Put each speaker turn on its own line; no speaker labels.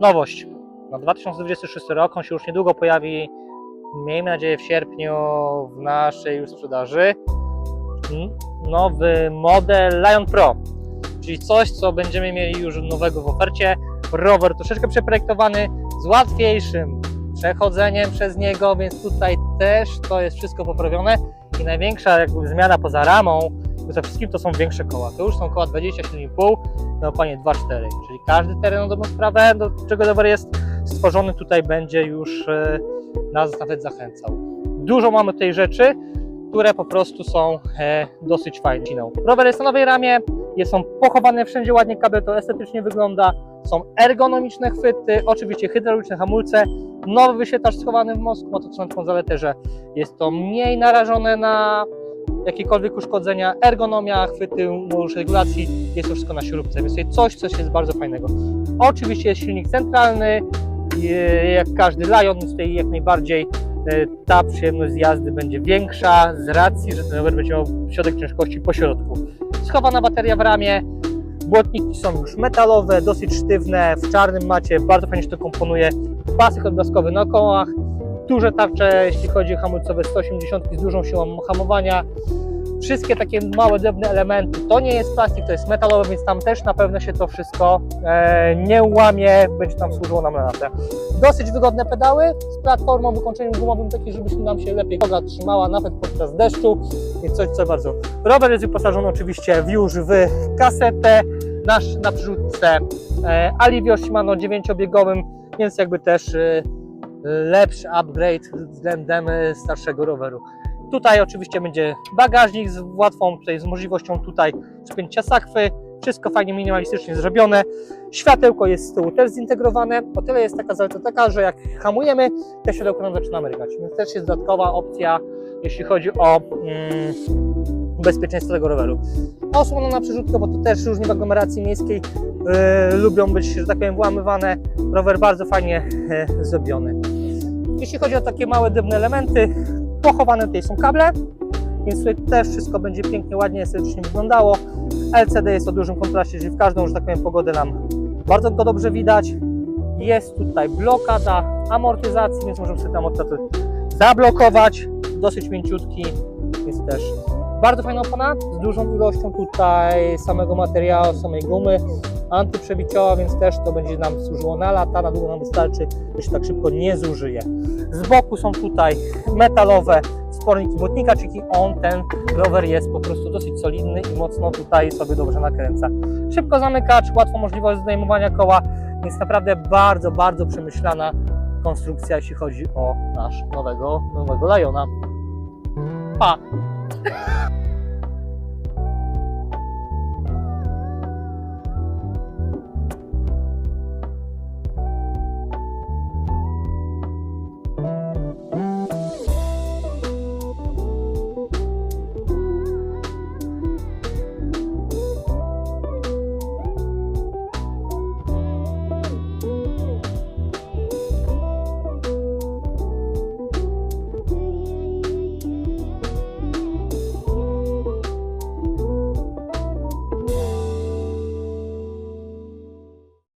nowość. Na 2026 rok on się już niedługo pojawi, miejmy nadzieję w sierpniu w naszej już sprzedaży. Nowy model Lion Pro, czyli coś, co będziemy mieli już nowego w ofercie. Rower troszeczkę przeprojektowany z łatwiejszym przechodzeniem przez niego, więc tutaj też to jest wszystko poprawione. I największa jakby zmiana poza ramą, przede wszystkim to są większe koła. To już są koła 27,5 na opanie 2,4, czyli każdy teren na dobrą sprawę, do czego rower jest stworzony tutaj będzie już e, nas nawet zachęcał. Dużo mamy tej rzeczy, które po prostu są e, dosyć fajne. Rower jest na nowej ramie, są pochowane wszędzie ładnie kable, to estetycznie wygląda. Są ergonomiczne chwyty, oczywiście hydrauliczne hamulce, nowy wyświetlacz schowany w mostku, ma to taką zaletę, że jest to mniej narażone na jakiekolwiek uszkodzenia, ergonomia, chwyty, możliwość regulacji, jest to wszystko na śrubce, więc coś, coś jest bardzo fajnego. Oczywiście jest silnik centralny, e, jak każdy Lion, więc tutaj jak najbardziej e, ta przyjemność z jazdy będzie większa z racji, że ten rower będzie miał środek ciężkości po środku. Schowana bateria w ramię, błotniki są już metalowe, dosyć sztywne, w czarnym macie, bardzo fajnie się to komponuje, pasek odblaskowy na kołach, duże tarcze, jeśli chodzi o hamulcowe 180 z dużą siłą hamowania. Wszystkie takie małe, drobne elementy, to nie jest plastik, to jest metalowe, więc tam też na pewno się to wszystko e, nie łamie, będzie tam służyło nam na latę. Dosyć wygodne pedały z platformą, wykończeniem gumowym, takie, żeby nam się lepiej noga trzymała, nawet podczas deszczu, więc coś, co bardzo. Rower jest wyposażony oczywiście już w kasetę, nasz na przrzutce e, Alivio Shimano 9-biegowym, więc jakby też e, lepszy upgrade względem e, starszego roweru. Tutaj oczywiście będzie bagażnik z łatwą, tutaj z możliwością tutaj spięcia sakwy. Wszystko fajnie minimalistycznie zrobione. Światełko jest z tyłu też zintegrowane. O tyle jest taka zaleta taka, że jak hamujemy, to światełko nam zaczyna mrygać. Więc też jest dodatkowa opcja, jeśli chodzi o mm, bezpieczeństwo tego roweru. Osłona na przerzutkę, bo to też różnie w aglomeracji miejskiej yy, lubią być, że tak powiem, włamywane. Rower bardzo fajnie e, zrobiony. Jeśli chodzi o takie małe, drobne elementy, pochowane tutaj są kable, więc tutaj też wszystko będzie pięknie, ładnie, estetycznie wyglądało. LCD jest o dużym kontraście, czyli w każdą, że tak powiem, pogodę nam bardzo go dobrze widać. Jest tutaj blokada amortyzacji, więc możemy sobie ten amortyzator zablokować. Dosyć mięciutki, więc też bardzo fajna opona z dużą ilością tutaj samego materiału, samej gumy antyprzebicioła, więc też to będzie nam służyło na lata, na długo nam wystarczy, że się tak szybko nie zużyje. Z boku są tutaj metalowe sporniki błotnika, czyli on, ten rower jest po prostu dosyć solidny i mocno tutaj sobie dobrze nakręca. Szybko zamykacz, łatwo możliwość zdejmowania koła, więc naprawdę bardzo, bardzo przemyślana konstrukcja, jeśli chodzi o nasz nowego, nowego Liona. Pa!